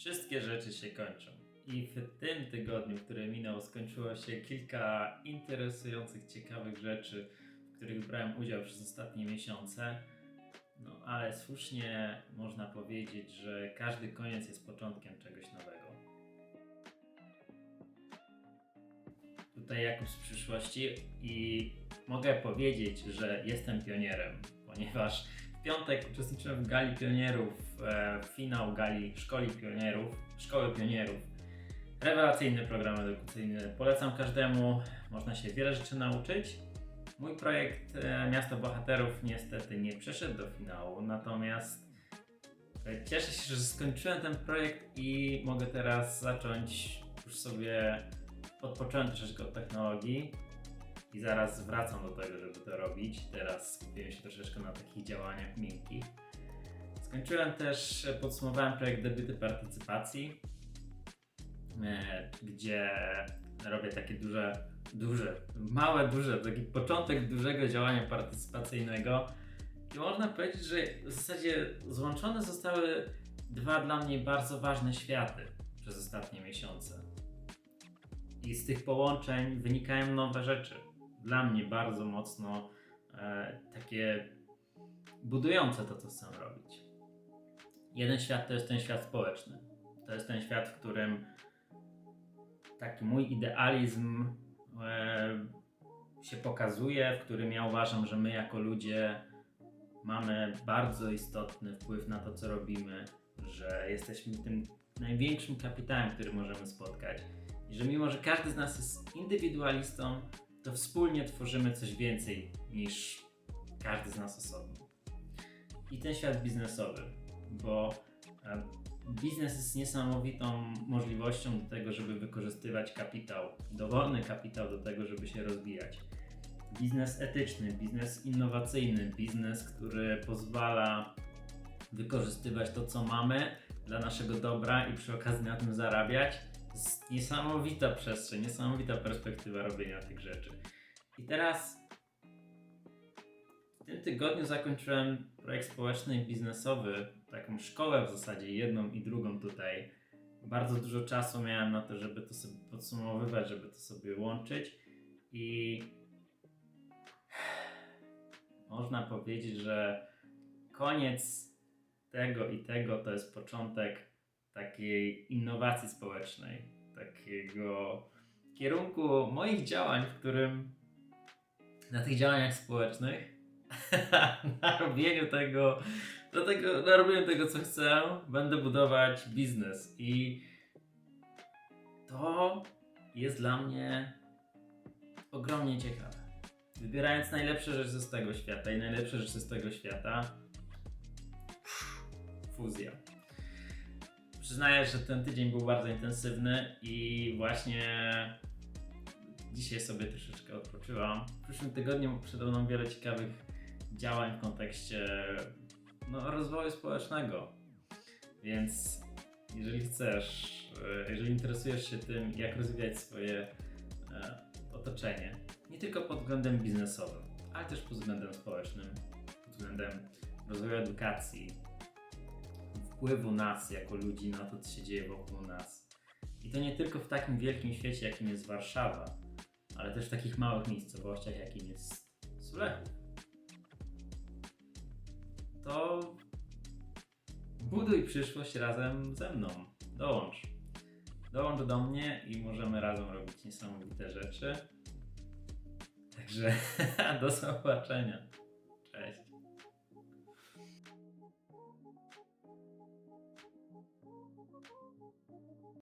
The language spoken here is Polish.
Wszystkie rzeczy się kończą. I w tym tygodniu, który minął, skończyło się kilka interesujących, ciekawych rzeczy, w których brałem udział przez ostatnie miesiące. No ale słusznie można powiedzieć, że każdy koniec jest początkiem czegoś nowego. Tutaj Jakub z przyszłości i mogę powiedzieć, że jestem pionierem, ponieważ w piątek uczestniczyłem w Gali Pionierów, e, finał Gali Szkoli Pionierów, Szkoły Pionierów. Rewelacyjny program edukacyjny, polecam każdemu, można się wiele rzeczy nauczyć. Mój projekt e, Miasto Bohaterów niestety nie przeszedł do finału, natomiast e, cieszę się, że skończyłem ten projekt i mogę teraz zacząć już sobie odpocząć troszeczkę od technologii i zaraz wracam do tego, żeby to robić. Teraz skupiłem się troszeczkę na takich działaniach miękkich. Skończyłem też, e, podsumowałem projekt debiuty partycypacji, e, gdzie robię takie duże, duże, małe, duże, taki początek dużego działania partycypacyjnego. I można powiedzieć, że w zasadzie złączone zostały dwa dla mnie bardzo ważne światy przez ostatnie miesiące. I z tych połączeń wynikają nowe rzeczy. Dla mnie bardzo mocno e, takie budujące to, co chcę robić. Jeden świat to jest ten świat społeczny. To jest ten świat, w którym taki mój idealizm e, się pokazuje, w którym ja uważam, że my jako ludzie mamy bardzo istotny wpływ na to, co robimy, że jesteśmy tym największym kapitałem, który możemy spotkać. I że mimo, że każdy z nas jest indywidualistą, to wspólnie tworzymy coś więcej niż każdy z nas osobno. I ten świat biznesowy, bo biznes jest niesamowitą możliwością do tego, żeby wykorzystywać kapitał, dowolny kapitał do tego, żeby się rozwijać. Biznes etyczny, biznes innowacyjny, biznes, który pozwala wykorzystywać to, co mamy dla naszego dobra i przy okazji na tym zarabiać. Niesamowita przestrzeń, niesamowita perspektywa robienia tych rzeczy. I teraz w tym tygodniu zakończyłem projekt społeczny i biznesowy, taką szkołę w zasadzie, jedną i drugą tutaj. Bardzo dużo czasu miałem na to, żeby to sobie podsumowywać, żeby to sobie łączyć i można powiedzieć, że koniec tego i tego to jest początek takiej innowacji społecznej, takiego kierunku moich działań, w którym na tych działaniach społecznych, na robieniu tego, do tego, na robieniu tego, co chcę, będę budować biznes i to jest dla mnie ogromnie ciekawe. Wybierając najlepsze rzeczy z tego świata i najlepsze rzeczy z tego świata, fuzja. Przyznaję, że ten tydzień był bardzo intensywny i właśnie dzisiaj sobie troszeczkę odpoczywam. W przyszłym tygodniu przede mną wiele ciekawych działań w kontekście no, rozwoju społecznego. Więc jeżeli chcesz, e, jeżeli interesujesz się tym, jak rozwijać swoje e, otoczenie, nie tylko pod względem biznesowym, ale też pod względem społecznym, pod względem rozwoju edukacji, wpływu nas jako ludzi na to, co się dzieje wokół nas. I to nie tylko w takim wielkim świecie, jakim jest Warszawa, ale też w takich małych miejscowościach, jakim jest Sulechów. To buduj przyszłość razem ze mną. Dołącz. Dołącz do mnie i możemy razem robić niesamowite rzeczy. Także do zobaczenia. Cześć.